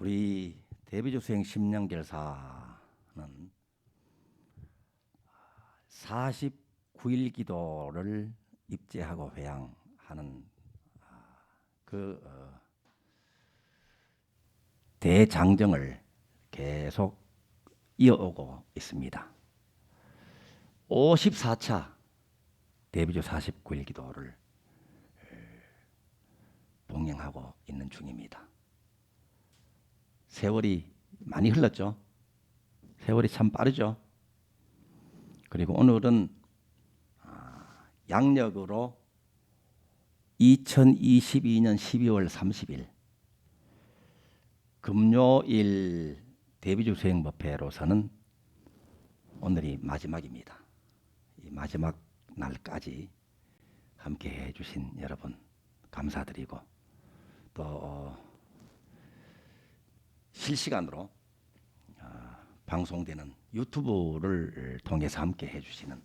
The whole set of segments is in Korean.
우리 대비조 수행 심령결사는 49일 기도를 입제하고 회양하는 아, 그 어, 대장정을 계속 이어오고 있습니다. 54차 대비조 49일 기도를 봉행하고 있는 중입니다. 세월이 많이 흘렀죠. 세월이 참 빠르죠. 그리고 오늘은 아, 양력으로 2022년 12월 30일 금요일 대비주 수행법회로서는 오늘이 마지막입니다. 이 마지막 날까지 함께 해주신 여러분 감사드리고 또 어, 실시간으로 아, 방송되는 유튜브를 통해서 함께 해주시는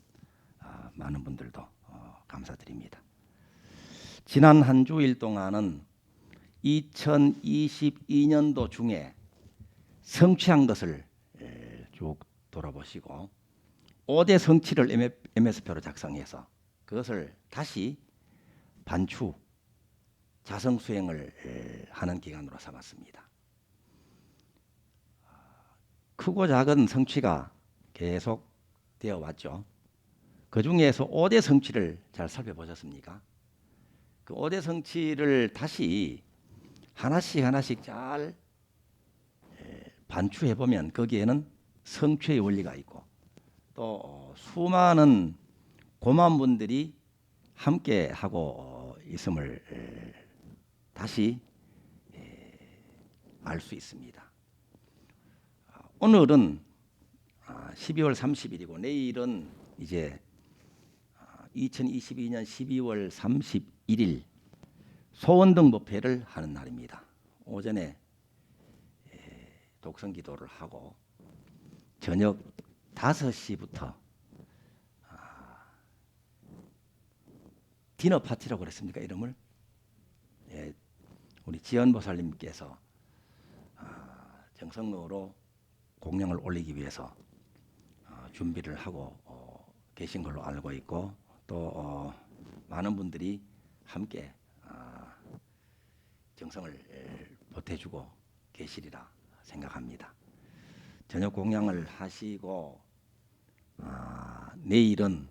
아, 많은 분들도 어, 감사드립니다. 지난 한 주일 동안은 2022년도 중에 성취한 것을 에, 쭉 돌아보시고 5대 성취를 MS표로 작성해서 그것을 다시 반추 자성 수행을 에, 하는 기간으로 삼았습니다. 크고 작은 성취가 계속 되어 왔죠. 그 중에서 5대 성취를 잘 살펴보셨습니까? 그 5대 성취를 다시 하나씩 하나씩 잘 반추해 보면 거기에는 성취의 원리가 있고 또 수많은 고마운 분들이 함께 하고 있음을 다시 알 수 있습니다. 오늘은 12월 30일이고 내일은 이제 2022년 12월 31일 소원등 법회를 하는 날입니다. 오전에 독성 기도를 하고 저녁 5시부터 디너 파티라고 그랬습니까 이름을? 예, 우리 지연 보살님께서 정성으로 공양을 올리기 위해서 어, 준비를 하고 어, 계신 걸로 알고 있고 또 어, 많은 분들이 함께 아, 정성을 보태주고 계시리라 생각합니다. 저녁 공양을 하시고 아, 내일은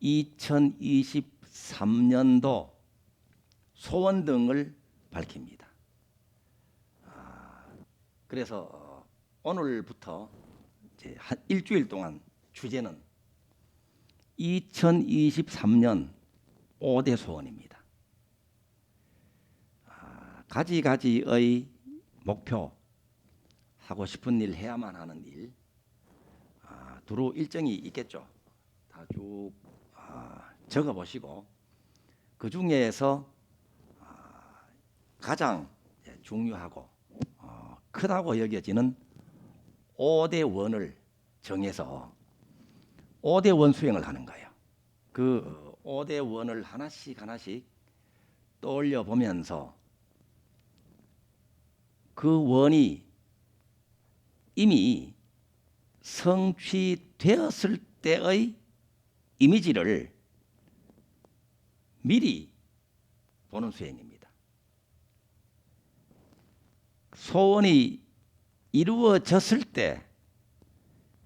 2023년도 소원 등을 밝힙니다. 그래서 어, 오늘부터 이제 한 일주일 동안 주제는 2023년 5대 소원입니다. 아, 가지가지의 목표 하고 싶은 일 해야만 하는 일 아, 두루 일정이 있겠죠. 다쭉 아, 적어 보시고 그 중에서 아, 가장 중요하고 크다고 여겨지는 5대 원을 정해서 5대 원 수행을 하는 거예요. 그 5대 원을 하나씩 하나씩 떠올려 보면서 그 원이 이미 성취되었을 때의 이미지를 미리 보는 수행입니다. 소원이 이루어졌을 때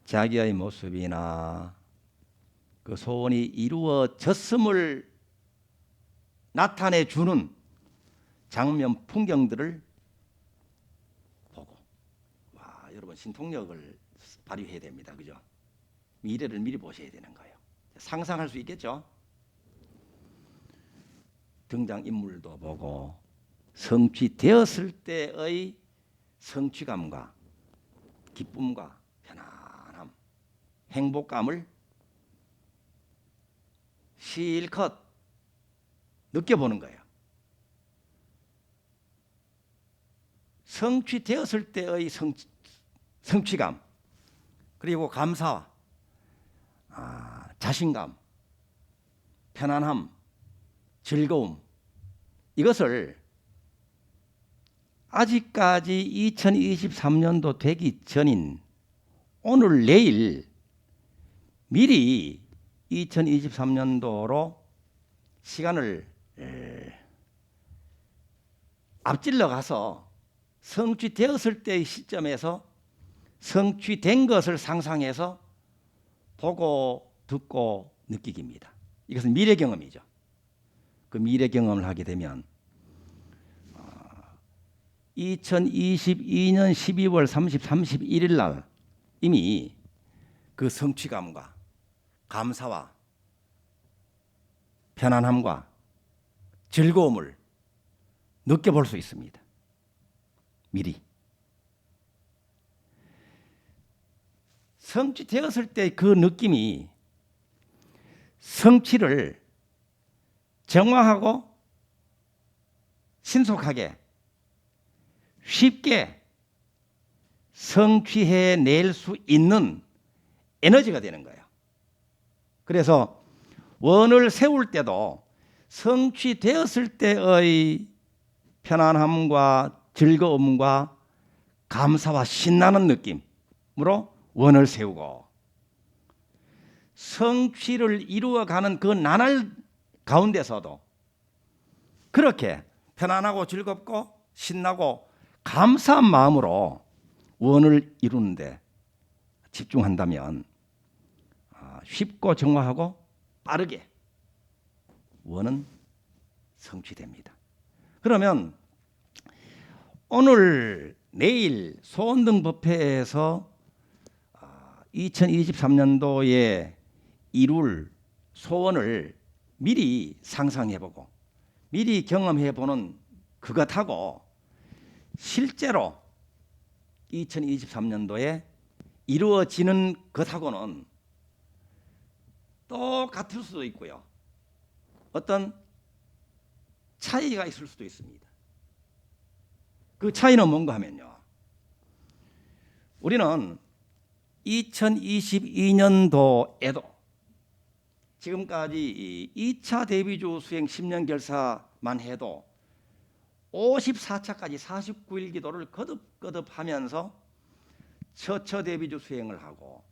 자기의 모습이나 그 소원이 이루어졌음을 나타내 주는 장면 풍경들을 보고 와 여러분 신통력을 발휘해야 됩니다. 그죠? 미래를 미리 보셔야 되는 거예요. 상상할 수 있겠죠? 등장 인물도 보고 성취되었을 때의 성취감과 기쁨과 편안함, 행복감을 실컷 느껴보는 거예요. 성취되었을 때의 성, 성취감, 그리고 감사, 아, 자신감, 편안함, 즐거움, 이것을 아직까지 2023년도 되기 전인 오늘 내일 미리 2023년도로 시간을 에, 앞질러 가서 성취되었을 때의 시점에서 성취된 것을 상상해서 보고 듣고 느끼기입니다. 이것은 미래 경험이죠. 그 미래 경험을 하게 되면 2022년 12월 30, 31일 날 이미 그 성취감과 감사와 편안함과 즐거움을 느껴볼 수 있습니다. 미리. 성취되었을 때 그 느낌이 성취를 정확하고 신속하게 쉽게 성취해 낼 수 있는 에너지가 되는 거예요. 그래서 원을 세울 때도 성취되었을 때의 편안함과 즐거움과 감사와 신나는 느낌으로 원을 세우고 성취를 이루어가는 그 나날 가운데서도 그렇게 편안하고 즐겁고 신나고 감사한 마음으로 원을 이루는데 집중한다면 아, 쉽고 정확하고 빠르게 원은 성취됩니다. 그러면 오늘 내일 소원등 법회에서 2023년도에 이룰 소원을 미리 상상해보고 미리 경험해보는 그것하고 실제로 2023년도에 이루어지는 것하고는 똑같을 수도 있고요. 어떤 차이가 있을 수도 있습니다. 그 차이는 뭔가 하면요. 우리는 2022년도에도 지금까지 2차 대비조 수행 10년 결사만 해도 54차까지 49일 기도를 거듭거듭 하면서 처처 대비조 수행을 하고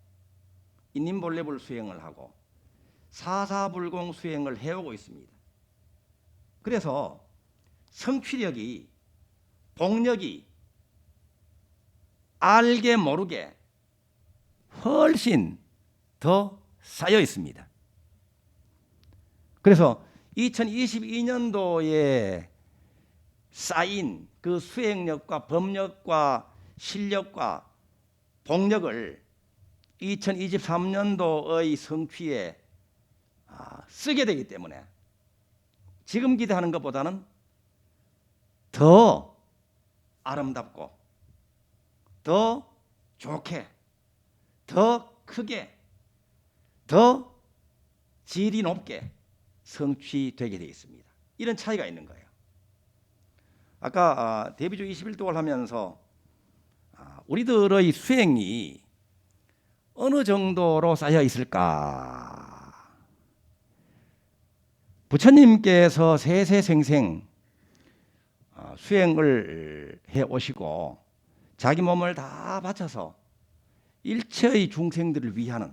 인님볼레불 수행을 하고 사사불공 수행을 해오고 있습니다. 그래서 성취력이 복력이 알게 모르게 훨씬 더 쌓여 있습니다. 그래서 2022년도에 쌓인 그 수행력과 법력과 실력과 복력을 2023년도의 성취에 아, 쓰게 되기 때문에 지금 기대하는 것보다는 더 아름답고 더 좋게 더 크게 더 질이 높게 성취되게 되어 있습니다. 이런 차이가 있는 거예요. 아까 아, 데뷔주 21동을 하면서 아, 우리들의 수행이 어느 정도로 쌓여 있을까? 부처님께서 세세생생 아, 수행을 해 오시고 자기 몸을 다 바쳐서 일체의 중생들을 위하는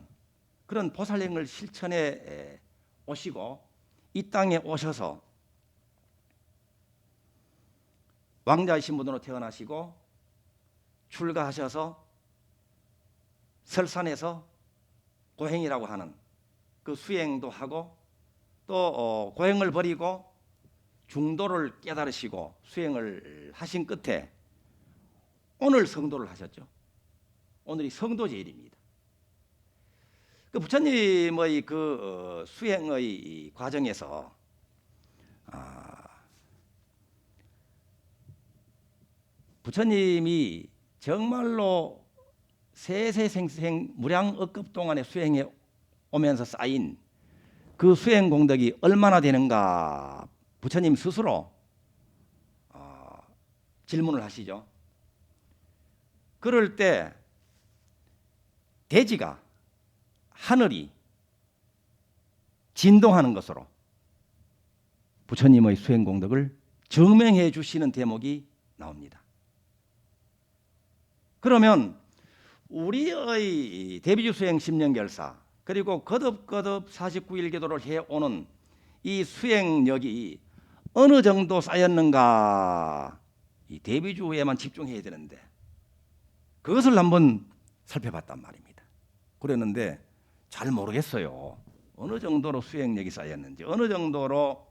그런 보살행을 실천해 오시고 이 땅에 오셔서 왕자 신분으로 태어나시고 출가하셔서 설산에서 고행이라고 하는 그 수행도 하고 또 어, 고행을 버리고 중도를 깨달으시고 수행을 하신 끝에 오늘 성도를 하셨죠. 오늘이 성도제일입니다. 그 부처님의 그 어, 수행의 과정에서 아, 부처님이 정말로 세세생생 무량억급 동안에 수행해 오면서 쌓인 그 수행 공덕이 얼마나 되는가 부처님 스스로 어, 질문을 하시죠. 그럴 때 대지가 하늘이 진동하는 것으로 부처님의 수행 공덕을 증명해 주시는 대목이 나옵니다. 그러면 우리의 대비주 수행 10년 결사 그리고 거듭거듭 49일 기도를 해오는 이 수행력이 어느 정도 쌓였는가 이 대비주에만 집중해야 되는데 그것을 한번 살펴봤단 말입니다. 그랬는데 잘 모르겠어요. 어느 정도로 수행력이 쌓였는지 어느 정도로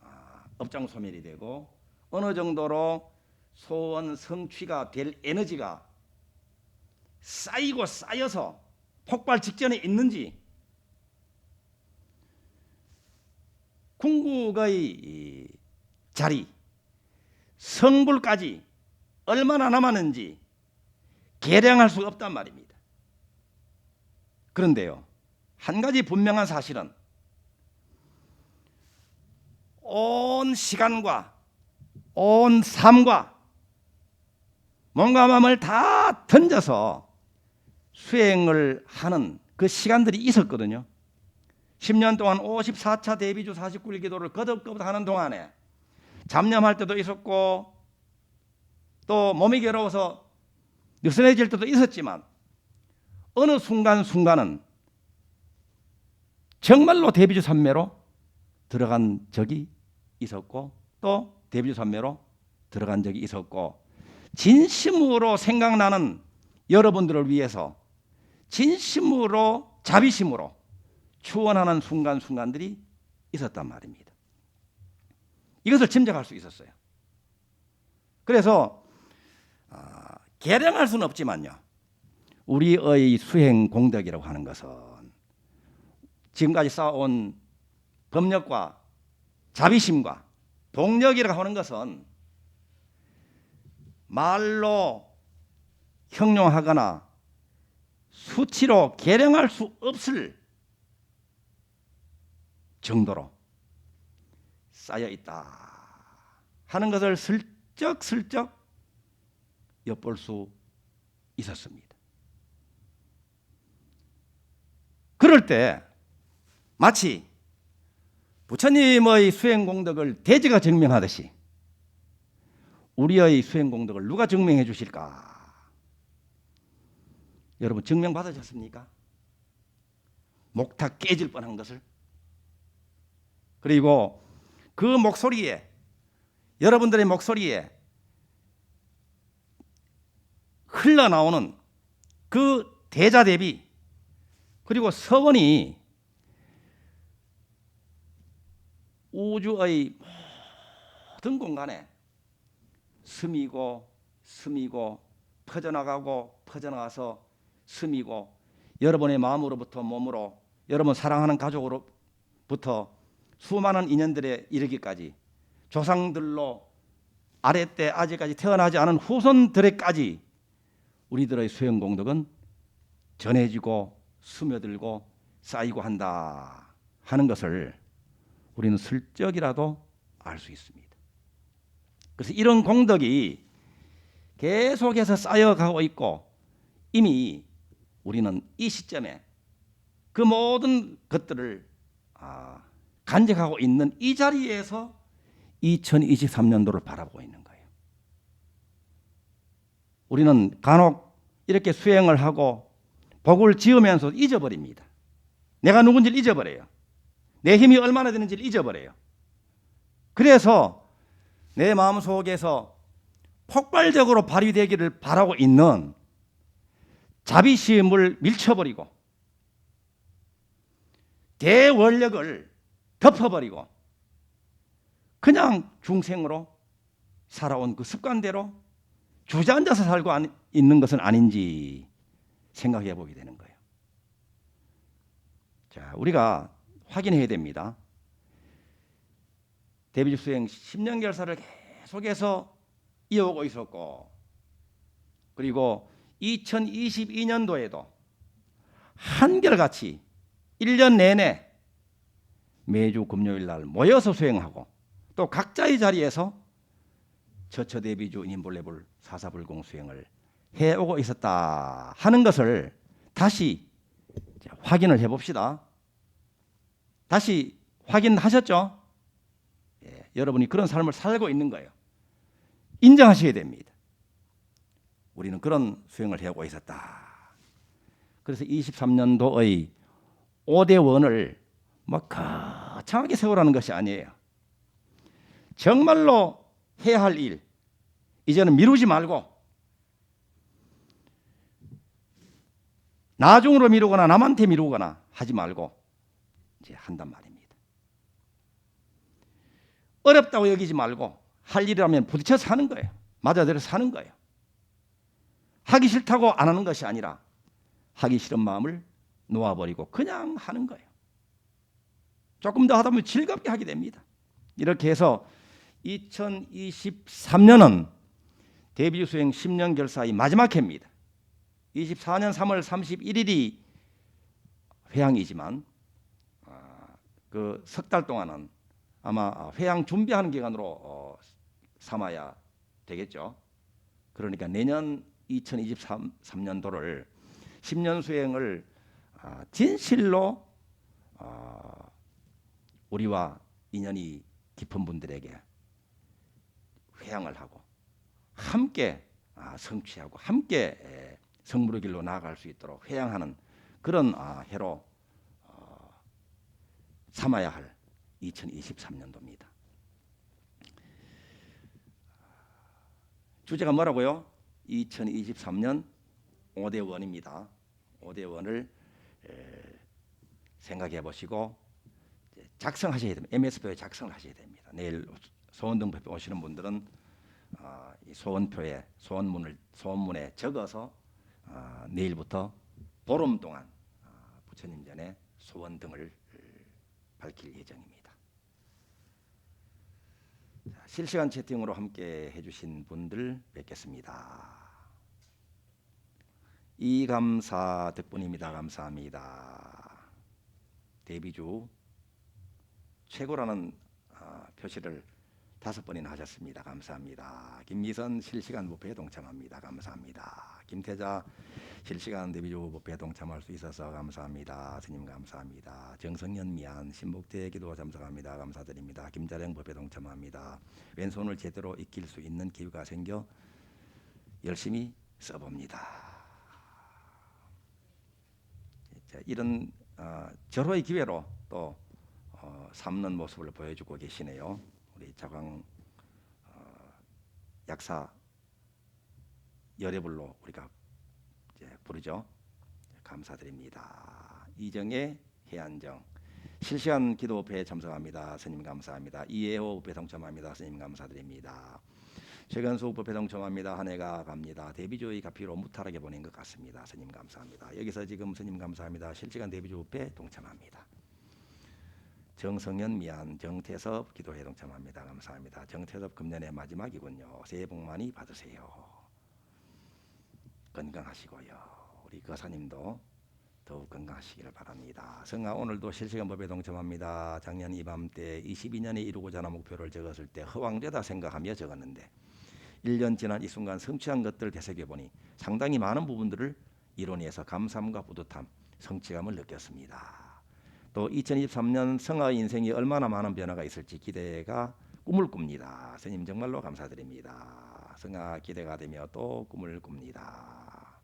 아, 업장 소멸이 되고 어느 정도로 소원 성취가 될 에너지가 쌓이고 쌓여서 폭발 직전에 있는지 궁극의 이 자리 성불까지 얼마나 남았는지 계량할 수 없단 말입니다. 그런데요, 한 가지 분명한 사실은 온 시간과 온 삶과 몸과 마음을 다 던져서 수행을 하는 그 시간들이 있었거든요. 10년 동안 54차 대비주 49일 기도를 거듭거듭 하는 동안에 잡념할 때도 있었고 또 몸이 괴로워서 느슨해질 때도 있었지만 어느 순간순간은 정말로 대비주 삼매로 들어간 적이 있었고 또 대비주 삼매로 들어간 적이 있었고 진심으로 생각나는 여러분들을 위해서 진심으로 자비심으로 추원하는 순간순간들이 있었단 말입니다. 이것을 짐작할 수 있었어요. 그래서 아, 계량할 수는 없지만요. 우리의 수행 공덕이라고 하는 것은 지금까지 쌓아온 법력과 자비심과 동력이라고 하는 것은 말로 형용하거나 수치로 계량할 수 없을 정도로 쌓여 있다 하는 것을 슬쩍슬쩍 엿볼 수 있었습니다. 그럴 때 마치 부처님의 수행 공덕을 대제가 증명하듯이 우리의 수행 공덕을 누가 증명해 주실까? 여러분 증명 받으셨습니까? 목탁 깨질 뻔한 것을 그리고 그 목소리에 여러분들의 목소리에 흘러나오는 그 대자 대비 그리고 서원이 우주의 모든 공간에 스미고 스미고 퍼져나가고 퍼져나가서 스미고 여러분의 마음으로부터 몸으로 여러분 사랑하는 가족으로부터 수많은 인연들에 이르기까지 조상들로 아래 때 아직까지 태어나지 않은 후손들에까지 우리들의 수행 공덕은 전해지고 스며들고 쌓이고 한다 하는 것을 우리는 슬쩍이라도 알 수 있습니다. 그래서 이런 공덕이 계속해서 쌓여가고 있고 이미 우리는 이 시점에 그 모든 것들을 아, 간직하고 있는 이 자리에서 2023년도를 바라보고 있는 거예요. 우리는 간혹 이렇게 수행을 하고 복을 지으면서 잊어버립니다. 내가 누군지를 잊어버려요. 내 힘이 얼마나 되는지를 잊어버려요. 그래서 내 마음 속에서 폭발적으로 발휘되기를 바라고 있는 자비심을 밀쳐버리고 대원력을 덮어버리고 그냥 중생으로 살아온 그 습관대로 주저앉아서 살고 있는 것은 아닌지 생각해 보게 되는 거예요. 자, 우리가 확인해야 됩니다. 데뷔 수행 10년 결사를 계속해서 이어오고 있었고 그리고 2022년도에도 한결같이 1년 내내 매주 금요일 날 모여서 수행하고 또 각자의 자리에서 처처대비주 인볼레불 사사불공 수행을 해오고 있었다 하는 것을 다시 확인을 해봅시다. 다시 확인하셨죠? 예, 여러분이 그런 삶을 살고 있는 거예요. 인정하셔야 됩니다. 우리는 그런 수행을 해오고 있었다. 그래서 23년도의 5대 원을 뭐 거창하게 세우라는 것이 아니에요. 정말로 해야 할 일, 이제는 미루지 말고 나중으로 미루거나 남한테 미루거나 하지 말고 이제 한단 말입니다. 어렵다고 여기지 말고 할 일이라면 부딪혀서 하는 거예요. 맞아들여서 하는 거예요. 하기 싫다고 안 하는 것이 아니라 하기 싫은 마음을 놓아버리고 그냥 하는 거예요. 조금 더 하다 보면 즐겁게 하게 됩니다. 이렇게 해서 2023년은 데뷔 수행 10년 결사의 마지막 해입니다. 24년 3월 31일이 회항이지만 그 석 달 동안은 아마 회항 준비하는 기간으로 어, 삼아야 되겠죠. 그러니까 내년 2023년도를 10년 수행을 아, 진실로 어, 우리와 인연이 깊은 분들에게 회양을 하고 함께 아, 성취하고 함께 에, 성물의 길로 나아갈 수 있도록 회양하는 그런 아, 해로 어, 삼아야 할 2023년도입니다. 주제가 뭐라고요? 2023년 5대 원입니다. 5대 원을 에, 생각해 보시고 작성하셔야 됩니다. MS표에 작성을 하셔야 됩니다. 내일 소원등표에 오시는 분들은 아, 이 소원표에 소원문을 소원문에 적어서 아, 내일부터 보름 동안 아, 부처님 전에 소원 등을 밝힐 예정입니다. 자, 실시간 채팅으로 함께 해주신 분들 뵙겠습니다. 이감사 덕분입니다. 감사합니다. 데뷔주 최고라는 아, 표시를 다섯 번이나 하셨습니다. 감사합니다. 김미선 실시간 부패에 동참합니다. 감사합니다. 김태자 실시간 데뷔주 부패에 동참할 수 있어서 감사합니다. 스님 감사합니다. 정성현 미안 신복대 기도 참석합니다. 감사드립니다. 김자령 법에 동참합니다. 왼손을 제대로 익힐 수 있는 기회가 생겨 열심히 써봅니다. 자, 이런 어, 절호의 기회로 또 어, 삼는 모습을 보여주고 계시네요. 우리 자광 어, 약사 열애불로 우리가 이제 부르죠. 감사드립니다. 이정의 해안정 실시간 기도회에 참석합니다. 스님 감사합니다. 이해호 배 동참합니다. 스님 감사드립니다. 최근수 법회 동참합니다. 한 해가 갑니다. 데뷔조의 가피로 무탈하게 보낸 것 같습니다. 스님 감사합니다. 여기서 지금 스님 감사합니다. 실시간 데뷔조 법회 동참합니다. 정성현 미안 정태섭 기도회 동참합니다. 감사합니다. 정태섭 금년의 마지막이군요. 새해 복 많이 받으세요. 건강하시고요. 우리 거사님도 더욱 건강하시기를 바랍니다. 성아 오늘도 실시간 법에 동참합니다. 작년 이맘때 22년에 이루고자 하는 목표를 적었을 때 허황되다 생각하며 적었는데 1년 지난 이 순간 성취한 것들을 되새겨 보니 상당히 많은 부분들을 이론에서 감사함과 뿌듯함, 성취감을 느꼈습니다. 또 2023년 성아의 인생이 얼마나 많은 변화가 있을지 기대가 꿈을 꿉니다. 스님 정말로 감사드립니다. 성아 기대가 되며 또 꿈을 꿉니다.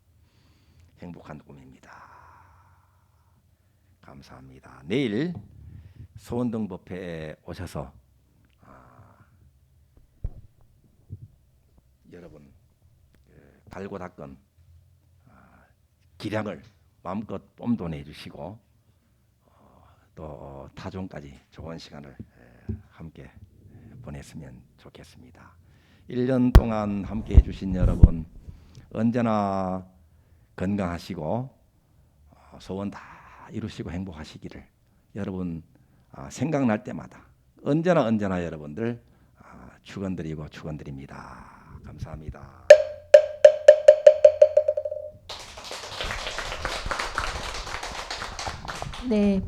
행복한 꿈입니다. 감사합니다. 내일 소원등 법회에 오셔서 아, 여러분 그 달고 닦은 아, 기량을 마음껏 뽐도내 주시고 어, 또 타종까지 좋은 시간을 에, 함께 에, 보냈으면 좋겠습니다. 1년 동안 함께 해주신 여러분 언제나 건강하시고 어, 소원 다 이루시고 행복하시기를 여러분 아, 생각날 때마다 언제나 언제나 여러분들 아, 축원드리고 축원드립니다. 감사합니다. 네,